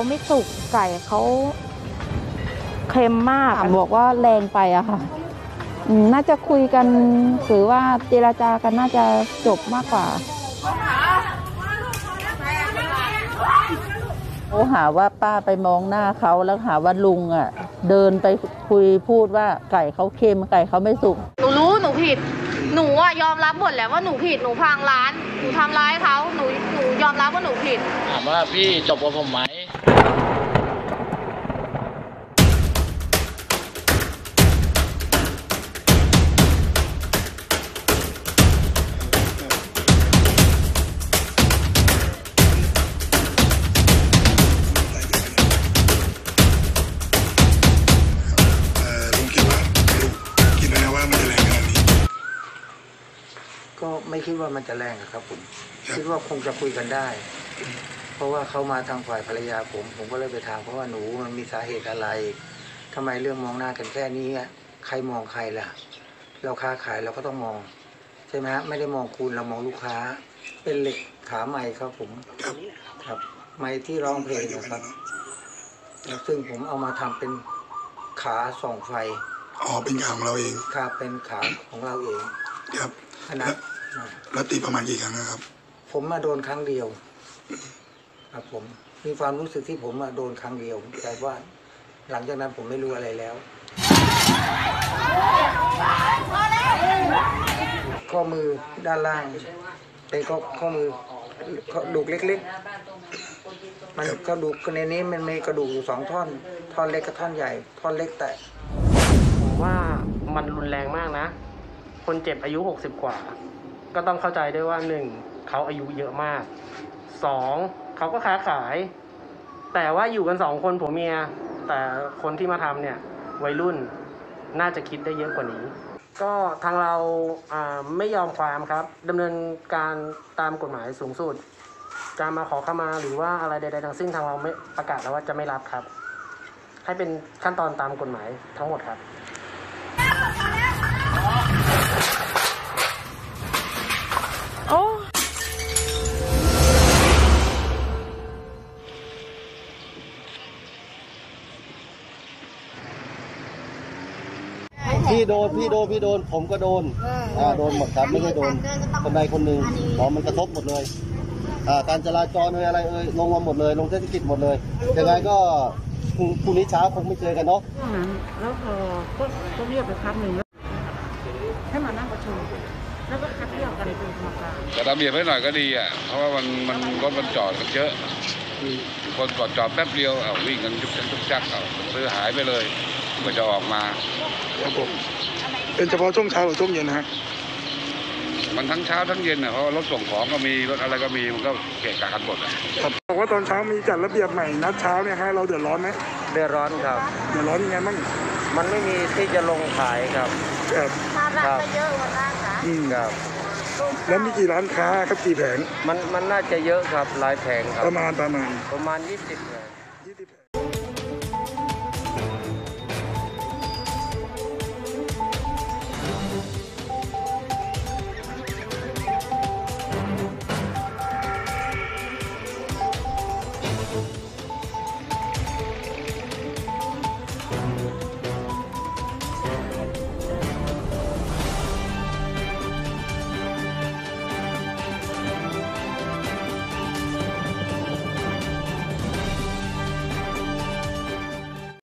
เขาไม่สุกไก่เขาเค็มมากถามบอกว่าแรงไปอะค่ะอืมน่าจะคุยกันหรือว่าเจราจากันน่าจะจบมากกว่าเขาหาว่าป้าไปมองหน้าเขาแล้วหาว่าลุงอะเดินไปคุยพูดว่าไก่เขาเค็มไก่เขาไม่สุก หนูรู้หนูผิด หนูอะยอมรับหมดแหล้วว่าหนูผิดหนูพังร้าน หนูทำร้ายเขาหนูหนูยอมรับว่าหนูผิด ถามว่าพี่จบกับผมไหม เอ่อลุงคิดว่าลุงคิดไหมนะว่ามันจะแรงขนาดนี้ก็ไม่คิดว่ามันจะแรงอะครับผมครับคิดว่าคงจะคุยกันได้เพ ราะว่าเขามาทางฝ่ายภรรยาผม ผมก็เลยไปถามเพราะว่าหนูมันมีสาเหตุอะไรทำไมเรื่องมองหน้ากันแค่นี้อะใครมองใครล่ะ เราค้าขายเราก็ต้องมอง ใช่ไหมฮะไม่ได้มองคุณเรามองลูกค้า เป็นเหล็กขาไม้ครับผมครับครับไม้ที่ร้องเพลงนะครับซึ่งผมเอามาทำเป็นขาส่องไฟอ๋อเป็นงานของเราเองขาเป็นขาของเราเองครับขนาดนะแล้วตีประมาณกี่ครั้งนะครับ ผมมาโดนครั้งเดียว ครับผมมีความรู้สึกที่ผมมาโดนครั้งเดียวแต่ว่าหลังจากนั้นผมไม่รู้อะไรแล้ว ข้อมือด้านล่างเป็นข้อข้อมือกระดูกเล็กๆ มันกระดูกในนี้มันมีกระดูกอยู่สองท่อน ท่อนเล็กกับท่อนใหญ่ ท่อนเล็กแต่ผมว่ามันรุนแรงมากนะ คนเจ็บอายุ 60 กว่า ก็ต้องเข้าใจด้วยว่าหนึ่งเขาอายุเยอะมากสอง เขาก็ค้าขาย แต่ว่าอยู่กันสองคนผัวเมีย แต่คนที่มาทำเนี่ยวัยรุ่นน่าจะคิดได้เยอะกว่านี้ ก็ทางเราไม่ยอมความครับดำเนินการตามกฎหมายสูงสุดการมาขอขมาหรือว่าอะไรใดๆทั้งสิ้นทางเราไม่ประกาศแล้วว่าจะไม่รับครับ ให้เป็นขั้นตอนตามกฎหมายทั้งหมดครับ พี่โดนพี่โดนพี่โดนผมก็โดนอ่าโดนหมดครับไม่ใช่โดนคนใดคนหนึ่งเพราะมันกระทบหมดเลยอ่าการจราจรเอ่ยอะไรเอ่ยลงมาหมดเลย ลงเทศกิจหมดเลยยังไงก็พรุ่งพรุ่งนี้เช้าคงไม่เจอกันเนาะแล้วพอก็ก็เรียกไปพักหนึ่งแล้วให้มานั่งประชุมแล้วก็คัดเลือกกันเป็นกรรมการแต่ระเบียบให้หน่อยก็ดีอะเพราะว่ามันมันรถมันจอดกันเยอะคนกดจอดแป๊บเดียวเอาวิ่งกันจุกจักจุกจักเอาซื้อหายไปเลย ก็จะออกมาครับผมเป็นเฉพาะช่วงเช้าหรือช่วงเย็นนะฮะมันทั้งเช้าทั้งเย็นอะเพราะว่ารถส่งของก็มีรถอะไรก็มีมันก็เกะกะกันหมดอะครับบอกว่าตอนเช้ามีจัดระเบียบใหม่นัดเช้าเนี่ยฮะเราเดือดร้อนไหมเดือดร้อนครับเดือดร้อนยังไงบ้างมันไม่มีที่จะลงขายครับครับภาระก็เยอะวันนั้นนะอืมครับแล้วมีกี่ร้านค้าครับกี่แผงมันมันน่าจะเยอะครับหลายแผงครับประมาณประมาณประมาณ20แผงยี่สิบแผง